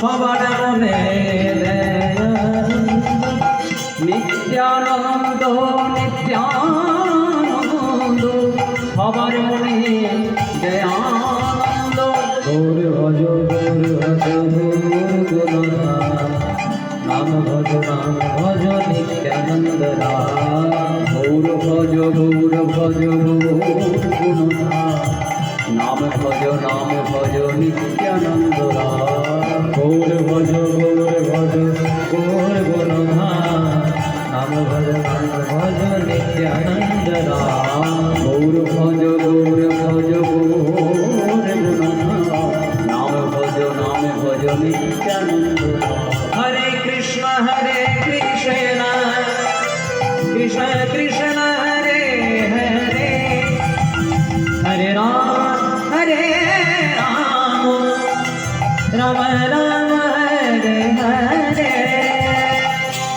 সবার মনে নিত্যানন্দ নিত্যানন্দ সবার মনে দয়ানন্দ গৌর ভজ গৌর ভজ নাম ভজ নাম ভজ নিত্যানন্দ গৌর ভজ গৌর ভজ নাম ভজ নাম ভজ নিত্যানন্দ ভজ গৌর ভজ গৌর গুণনাথ নাম ভজ ভজ নিত্যানন্দ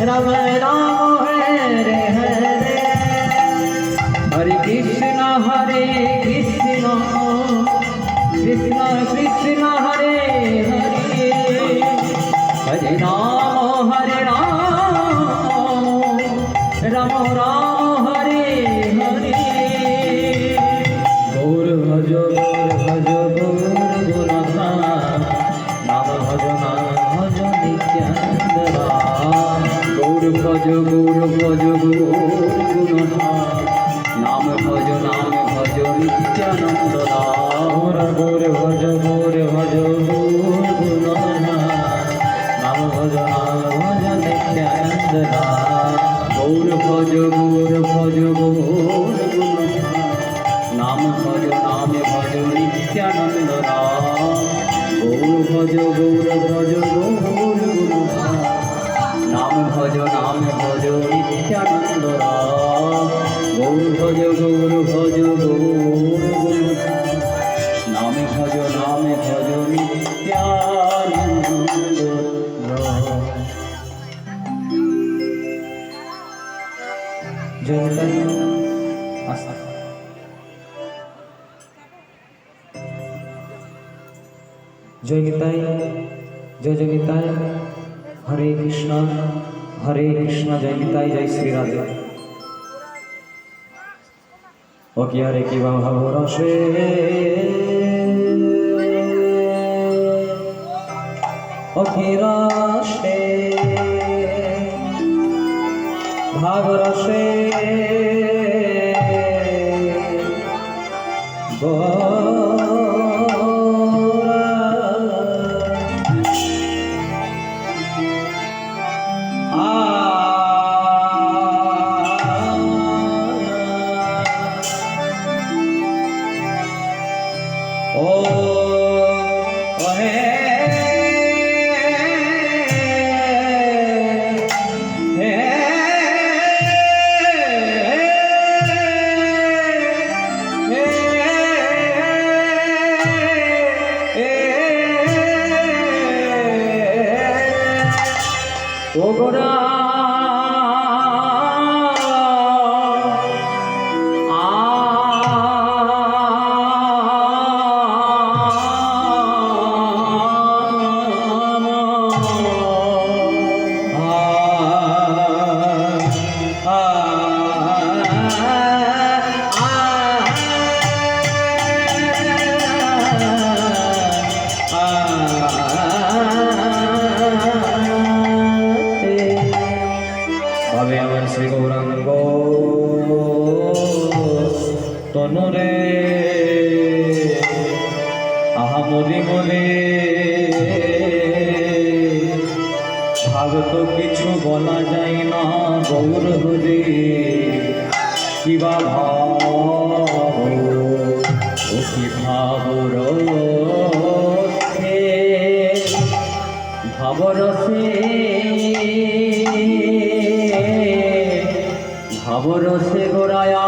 রাম রাম হরে ভজ গৌর ভজ গৌর গুণধাম নাম ভজ নাম ভজ নিত্যানন্দ রাম গৌর ভজ গৌর ভজ গৌর গুণধাম নাম ভজ নাম ভজ নিত্যানন্দ গৌর ভজ গৌর ভজ গৌর গুণধাম নাম ভজ নাম ভজ নিত্যানন্দ গৌর ভজ গৌর ভজ গৌর নাম। ভজ নাম ভজ নিত্যানন্দ গৌর ভজ গৌর ভজ গৌর নাম জয় গীতায় জয় জয় গীতায় হরে কৃষ্ণ হরে কৃষ্ণ, জয় গীতাই জয় শ্রী রাধে ও কি হরে কি ভাব রসে ভাব রসে। ওগরা মরি মরে ভাগত কিছু বলা যায় না, গৌর হরে। কিবা ভাব, ও কি ভাব রথে ভাবরসে গোরায়া